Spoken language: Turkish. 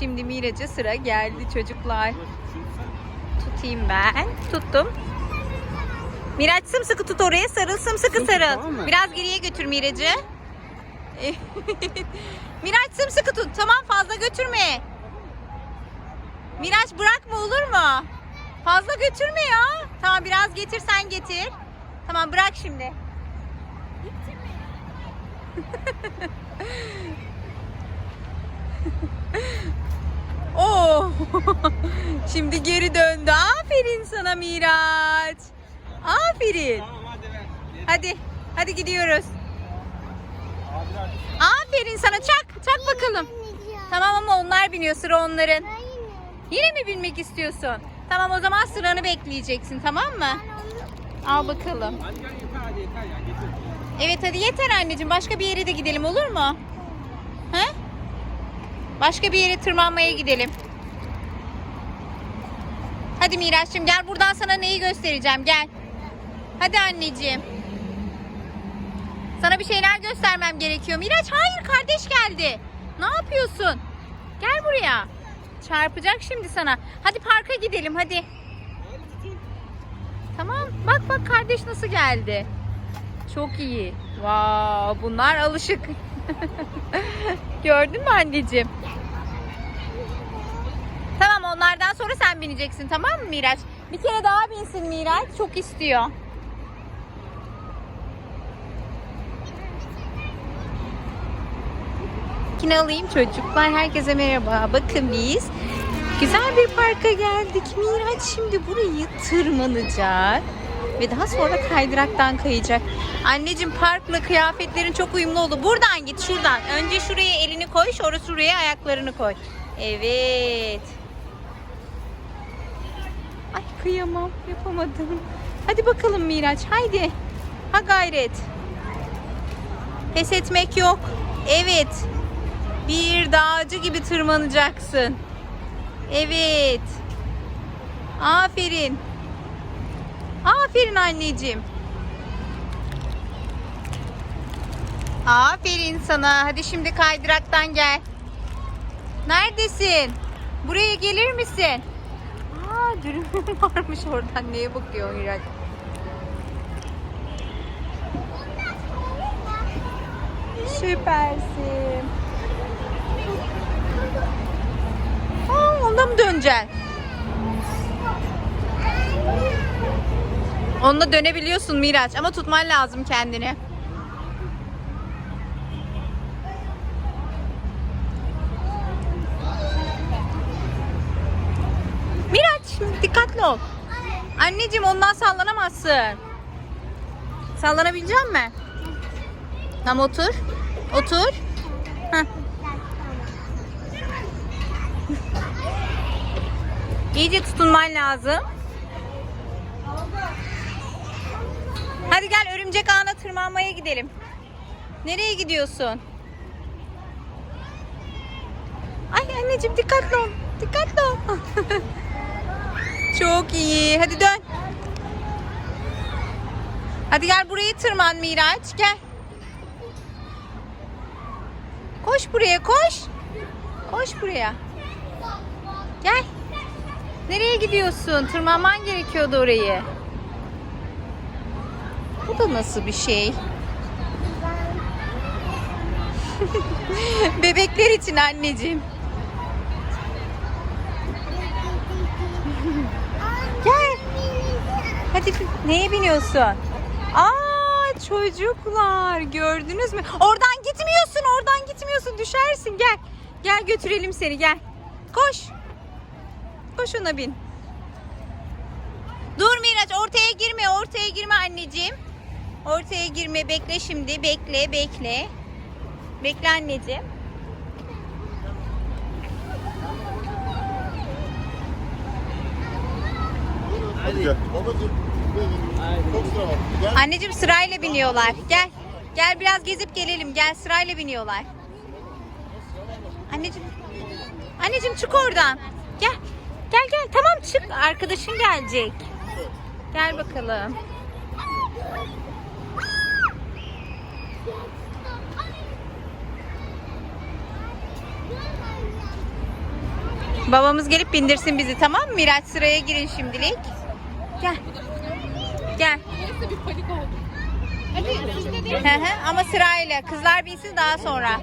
Şimdi Miraç'a sıra geldi çocuklar. Tutayım ben. Tuttum. Miraç sımsıkı tut oraya sarıl sımsıkı sarıl. Biraz geriye götür Miraç'ı. Miraç sımsıkı tut. Tamam fazla götürme. Miraç bırakma olur mu? Fazla götürme ya. Tamam biraz getir sen getir. Tamam bırak şimdi. Oo. Şimdi geri döndü. Aferin sana Miraç. Aferin. Tamam hadi. Hadi. Hadi gidiyoruz. Aferin sana. Çak. Çak bakalım. Tamam ama onlar biniyor. Sıra onların. Yine mi binmek istiyorsun? Tamam o zaman sıranı bekleyeceksin. Tamam mı? Al bakalım. Evet hadi yeter anneciğim. Başka bir yere de gidelim olur mu? Başka bir yere tırmanmaya gidelim. Hadi Miraç'cığım gel buradan sana neyi göstereceğim gel. Hadi anneciğim. Sana bir şeyler göstermem gerekiyor. Miraç hayır kardeş geldi. Ne yapıyorsun? Gel buraya. Çarpacak şimdi sana. Hadi parka gidelim hadi. Tamam bak bak kardeş nasıl geldi. Çok iyi. Wow, bunlar alışık. Gördün mü anneciğim? Onlardan sonra sen bineceksin tamam mı Miraç? Bir kere daha binsin Miraç. Çok istiyor. Yine alayım çocuklar. Herkese merhaba. Bakın biz güzel bir parka geldik. Miraç şimdi burayı tırmanacak. Ve daha sonra kaydıraktan kayacak. Anneciğim parkla kıyafetlerin çok uyumlu oldu. Buradan git şuradan. Önce şuraya elini koy. Sonra şuraya ayaklarını koy. Evet. Kıyamam. Yapamadım. Hadi bakalım Miraç. Haydi. Ha gayret. Pes etmek yok. Evet. Bir dağcı gibi tırmanacaksın. Evet. Aferin. Aferin anneciğim. Aferin sana. Hadi şimdi kaydıraktan gel. Neredesin? Buraya gelir misin? Dürüm varmış oradan. Neye bakıyor Miraç? Süpersin. Aa, onda mı döneceksin? Onunla dönebiliyorsun Miraç ama tutman lazım kendini. Miraç dikkatli ol. Anneciğim ondan sallanamazsın. Sallanabilecek mi? Tamam otur. Otur. Heh. İyice tutunman lazım. Hadi gel örümcek ağına tırmanmaya gidelim. Nereye gidiyorsun? Ay anneciğim dikkatli ol. Dikkatli ol. Çok iyi. Hadi dön. Hadi gel burayı tırman Miraç. Gel. Koş buraya koş. Koş buraya. Gel. Nereye gidiyorsun? Tırmanman gerekiyordu orayı. Bu da nasıl bir şey? Bebekler için anneciğim. Gel. Hadi neye biniyorsun? Aa çocuklar gördünüz mü? Oradan gitmiyorsun, oradan gitmiyorsun. Düşersin. Gel. Gel götürelim seni gel. Koş. Koş ona bin. Dur Miraç ortaya girme, ortaya girme anneciğim. Ortaya girme. Bekle şimdi. Bekle, bekle. Bekle anneciğim. Hadi. Babacığım. Anneciğim sırayla biniyorlar. Gel. Gel biraz gezip gelelim. Gel sırayla biniyorlar. Anneciğim. Anneciğim çık oradan. Gel. Gel gel. Tamam çık. Arkadaşın gelecek. Gel bakalım. Babamız gelip bindirsin bizi tamam mı? Miraç sıraya girin şimdilik. Gel. Gel. Neyse bir panik oldum. Hadi. Hı hı, Ama sırayla. Kızlar binsin daha sonra.